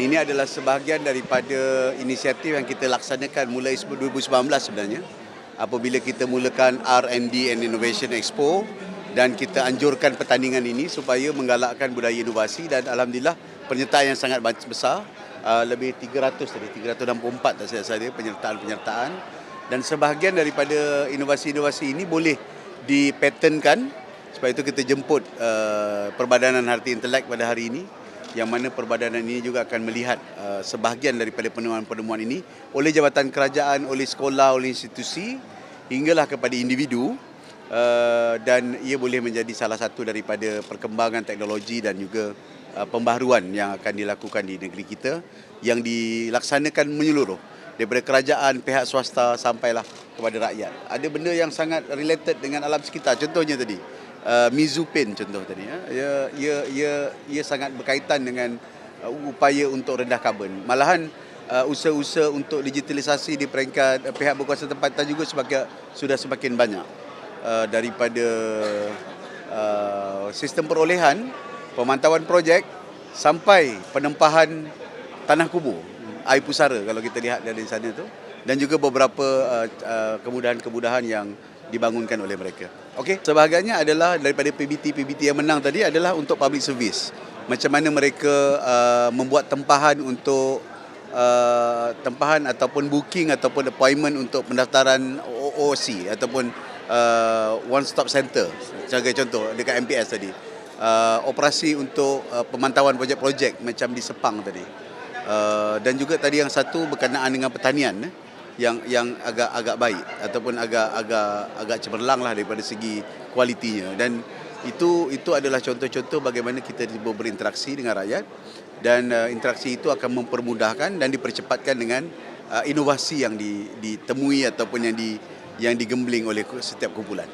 Ini adalah sebahagian daripada inisiatif yang kita laksanakan mulai 2019 sebenarnya apabila kita mulakan R&D and Innovation Expo dan kita anjurkan pertandingan ini supaya menggalakkan budaya inovasi dan alhamdulillah penyertaan yang sangat besar uh, lebih 300 tadi 364 tak silap saya penyertaan-penyertaan. Dan sebahagian daripada inovasi-inovasi ini boleh dipatenkan sebab itu kita jemput uh, Perbadanan Harti Intelek pada hari ini yang mana perbadanan ini juga akan melihat uh, sebahagian daripada penemuan-penemuan ini oleh jabatan kerajaan, oleh sekolah, oleh institusi hinggalah kepada individu uh, dan ia boleh menjadi salah satu daripada perkembangan teknologi dan juga uh, pembaharuan yang akan dilakukan di negeri kita yang dilaksanakan menyeluruh daripada kerajaan, pihak swasta sampailah kepada rakyat. Ada benda yang sangat related dengan alam sekitar. Contohnya tadi, uh, Mizu Paint contoh tadi ya. Ia ia ia ia sangat berkaitan dengan uh, upaya untuk rendah karbon. Malahan uh, usaha-usaha untuk digitalisasi di peringkat uh, pihak berkuasa tempatan juga sebagai sudah semakin banyak uh, daripada uh, sistem perolehan, pemantauan projek sampai penempahan tanah kubur, air pusara kalau kita lihat dari sana tu dan juga beberapa uh, uh, kemudahan-kemudahan yang dibangunkan oleh mereka. Okey, sebahagiannya adalah daripada PBT PBT yang menang tadi adalah untuk public service. Macam mana mereka uh, membuat tempahan untuk uh, tempahan ataupun booking ataupun appointment untuk pendaftaran OOC ataupun uh, one stop center. Sebagai contoh dekat MPS tadi. Uh, operasi untuk uh, pemantauan projek-projek macam di Sepang tadi. Uh, dan juga tadi yang satu berkenaan dengan pertanian eh, yang yang agak agak baik ataupun agak agak agak cemerlang lah daripada segi kualitinya dan itu itu adalah contoh-contoh bagaimana kita berinteraksi dengan rakyat dan uh, interaksi itu akan mempermudahkan dan dipercepatkan dengan uh, inovasi yang di, ditemui ataupun yang di yang digembling oleh setiap kumpulan.